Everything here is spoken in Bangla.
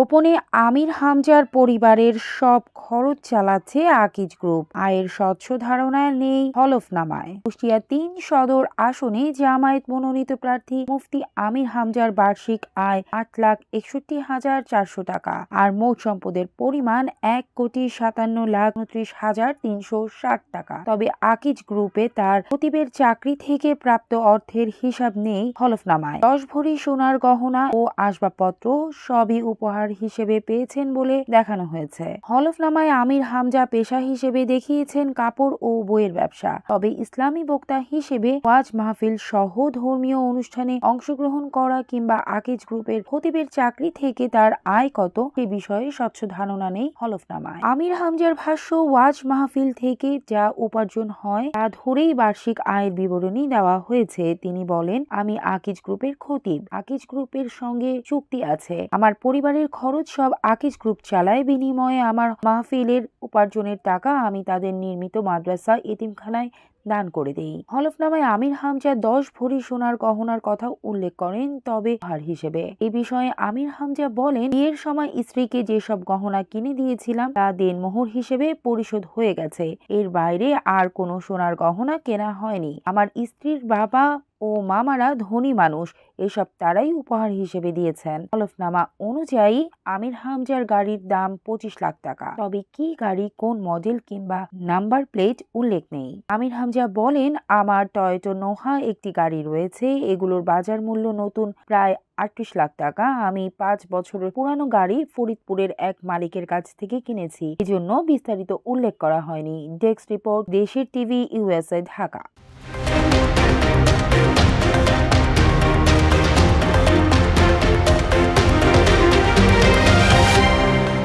গোপনে আমির হামজার পরিবারের সব খরচ চালাচ্ছে আকিজ গ্রুপ। আয়ের স্বচ্ছ ধারণা নেই হলফনামায়। কুষ্টিয়া তিন সদর আসনে জামায়াত মনোনীত প্রার্থী মুফতি আমির হামজার বার্ষিক আয় আট লাখ একষট্টি হাজার চারশো টাকা আর মোট সম্পদের পরিমাণ এক কোটি সাতান্ন লাখ উনত্রিশ হাজার তিনশো ষাট টাকা। তবে আকিজ গ্রুপে তার প্রতিবের চাকরি থেকে প্রাপ্ত অর্থের হিসাব নেই হলফনামায়। দশ ভরি সোনার গহনা ও আসবাবপত্র সবই উপহার হিসেবে পেয়েছেন বলে দেখানো হয়েছে। হলফনামায় আমির হামজা পেশা হিসেবে দেখিয়েছেন কাপড় ও বইয়ের ব্যবসা। তবে ইসলামী বক্তা হিসেবে ওয়াজ মাহফিল সহ ধর্মীয় অনুষ্ঠানে অংশগ্রহণ করা কিংবা আকিজ গ্রুপের খতিবের চাকরি থেকে তার আয় কত সে বিষয়ে স্বচ্ছ ধারণা নেই হলফনামায়। আমির হামজার ভাষ্য, ওয়াজ মাহফিল থেকে যা উপার্জন হয় তা ধরেই বার্ষিক আয়ের বিবরণী দেওয়া হয়েছে। তিনি বলেন, আমি আকিজ গ্রুপের খতিব। আকিজ গ্রুপের সঙ্গে চুক্তি আছে। আমার পরিবারের খরচ সব আকিজ গ্রুপ চালায়। বিনিময়ে আমার মাহফিলের উপার্জনের টাকা আমি তাদের নির্মিত মাদ্রাসা, এতিমখানায় দান করে দেই। হলফনামায় আমির হামজা দশ ভরি সোনার গহনার কথা উল্লেখ করেন তবে হার হিসেবে। এ বিষয়ে আমির হামজা বলেন, বিয়ের সময় স্ত্রীকে যেসব গহনা কিনে দিয়েছিলাম, তা দেনমোহর হিসেবে পরিশোধ হয়ে গেছে। এর বাইরে আর কোনো সোনার গহনা কেনা হয়নি। আমার স্ত্রীর বাবা ও মামারা ধনী মানুষ, এসব তারাই উপহার হিসেবে দিয়েছেন। হলফনামা অনুযায়ী, আমির হামজার গাড়ির দাম পঁচিশ লাখ টাকা। তবে কি গাড়ি, কোন মডেল কিংবা নাম্বার প্লেট উল্লেখ নেই। আমির হামজা বলেন, আমার টয়োটো নোহা একটি গাড়ি রয়েছে, এগুলোর বাজার মূল্য নতুন প্রায় আটত্রিশ লাখ টাকা। আমি পাঁচ বছরের পুরানো গাড়ি ফরিদপুরের এক মালিকের কাছ থেকে কিনেছি। এজন্য বিস্তারিত উল্লেখ করা হয়নি। ডেস্ক রিপোর্ট, দেশের টিভি ইউএসএ ঢাকা।